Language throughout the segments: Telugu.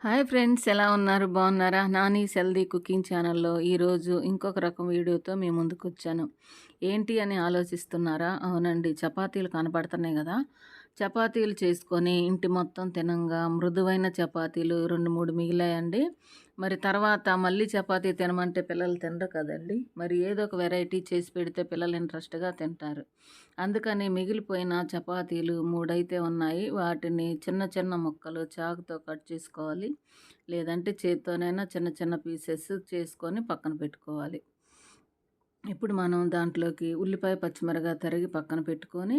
హాయ్ ఫ్రెండ్స్ ఎలా ఉన్నారు? బాగున్నారా? నాని సెల్దీ కుకింగ్ ఛానల్లో ఈరోజు ఇంకొక రకం వీడియోతో మేము ముందుకు వచ్చాను ఏంటి అని ఆలోచిస్తున్నారా? అవునండి చపాతీలు కనపడుతున్నాయి కదా. చపాతీలు చేసుకొని ఇంటి మొత్తం తినంగా మృదువైన చపాతీలు రెండు మూడు మిగిలాయండి. మరి తర్వాత మళ్ళీ చపాతీ తినమంటే పిల్లలు తినరు కదండి. మరి ఏదో ఒక వెరైటీ చేసి పెడితే పిల్లలు ఇంట్రెస్ట్గా తింటారు. అందుకని మిగిలిపోయిన చపాతీలు మూడైతే ఉన్నాయి. వాటిని చిన్న చిన్న ముక్కలు చాకుతో కట్ చేసుకోవాలి. లేదంటే చేత్తోనైనా చిన్న చిన్న పీసెస్ చేసుకొని పక్కన పెట్టుకోవాలి. ఇప్పుడు మనం దాంట్లోకి ఉల్లిపాయ పచ్చిమిరగా తరిగి పక్కన పెట్టుకొని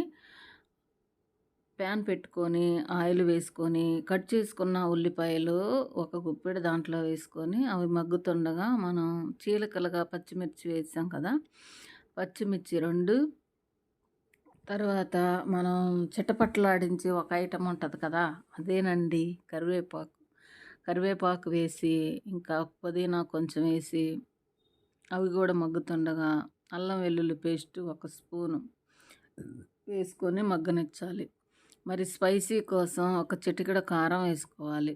ప్యాన్ పెట్టుకొని ఆయిల్ వేసుకొని కట్ చేసుకున్న ఉల్లిపాయలు ఒక గుప్పెడు దాంట్లో వేసుకొని అవి మగ్గుతుండగా మనం చీలకలుగా పచ్చిమిర్చి వేసాం కదా. పచ్చిమిర్చి రెండు. తర్వాత మనం చిటపట్లాడించి ఒక ఐటమ్ ఉంటుంది కదా అదేనండి కరివేపాకు. కరివేపాకు వేసి ఇంకా పుదీనా కొంచెం వేసి అవి కూడా మగ్గుతుండగా అల్లం వెల్లుల్లి పేస్ట్ ఒక స్పూను వేసుకొని మగ్గనిచ్చాలి. మరి స్పైసీ కోసం ఒక చిటికెడ కారం వేసుకోవాలి.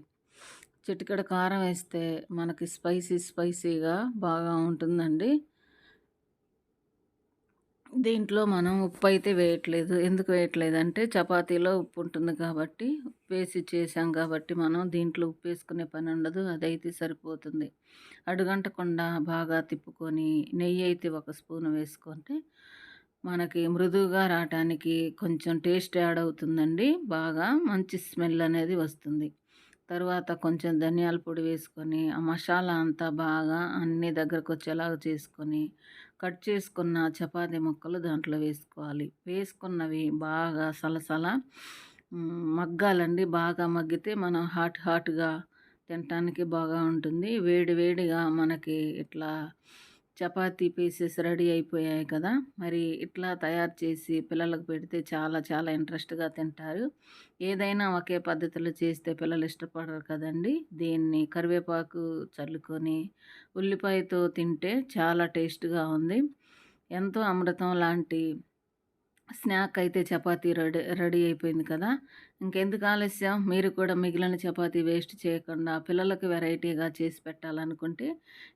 చిటికెడ కారం వేస్తే మనకి స్పైసీ స్పైసీగా బాగా ఉంటుందండి. దీంట్లో మనం ఉప్పు అయితే వేయట్లేదు. ఎందుకు వేయట్లేదు అంటే చపాతీలో ఉప్పు ఉంటుంది కాబట్టి ఉప్పు వేసి చేసాం కాబట్టి మనం దీంట్లో ఉప్పు వేసుకునే పని ఉండదు. అదైతే సరిపోతుంది. అడుగంటకుండా బాగా తిప్పుకొని నెయ్యి అయితే ఒక స్పూన్ వేసుకుంటే మనకి మృదువుగా రావటానికి కొంచెం టేస్ట్ యాడ్ అవుతుందండి. బాగా మంచి స్మెల్ అనేది వస్తుంది. తర్వాత కొంచెం ధనియాల పొడి వేసుకొని ఆ మసాలా అంతా బాగా అన్ని దగ్గరకు వచ్చేలాగా చేసుకొని కట్ చేసుకున్న చపాతీ ముక్కలు దాంట్లో వేసుకోవాలి. వేసుకున్నవి బాగా సలసల మగ్గాలండి. బాగా మగ్గితే మనం హాట్ హాట్గా తినటానికి బాగా ఉంటుంది. వేడి వేడిగా మనకి ఇట్లా చపాతీ పీసెస్ రెడీ అయిపోయాయి కదా. మరి ఇట్లా తయారు చేసి పిల్లలకు పెడితే చాలా చాలా ఇంట్రెస్ట్గా తింటారు. ఏదైనా ఒకే పద్ధతిలో చేస్తే పిల్లలు ఇష్టపడరు కదండి. దీన్ని కరివేపాకు చల్లుకొని ఉల్లిపాయతో తింటే చాలా టేస్ట్గా ఉంది. ఎంతో అమృతం లాంటి స్నాక్ అయితే చపాతీ రెడీ రెడీ అయిపోయింది కదా! ఇంకెందుకు ఆలస్యం? మీరు కూడా మిగిలిన చపాతీ వేస్ట్ చేయకుండా పిల్లలకు వెరైటీగా చేసి పెట్టాలనుకుంటే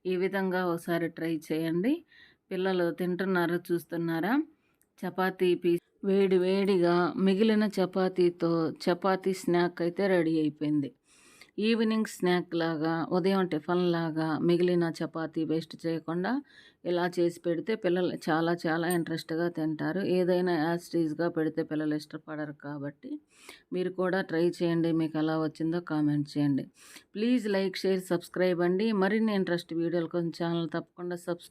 ఈ విధంగా ఒకసారి ట్రై చేయండి. పిల్లలు తింటున్నారు చూస్తున్నారా? చపాతీ పీస్ వేడి వేడిగా మిగిలిన చపాతీతో చపాతీ స్నాక్ అయితే రెడీ అయిపోయింది. ఈవినింగ్ స్నాక్ లాగా ఉదయం టిఫిన్ లాగా మిగిలిన చపాతీ వేస్ట్ చేయకుండా ఇలా చేసి పెడితే పిల్లలు చాలా చాలా ఇంట్రెస్ట్గా తింటారు. ఏదైనా యాస్టీజ్గా పెడితే పిల్లలు ఇష్టపడరు కాబట్టి మీరు కూడా ట్రై చేయండి. మీకు ఎలా వచ్చిందో కామెంట్ చేయండి. ప్లీజ్ లైక్ షేర్ సబ్స్క్రైబ్ అండి. మరిన్ని ఇంట్రెస్ట్ వీడియోలు కొంచెం ఛానల్ తప్పకుండా సబ్స్క్రైబ్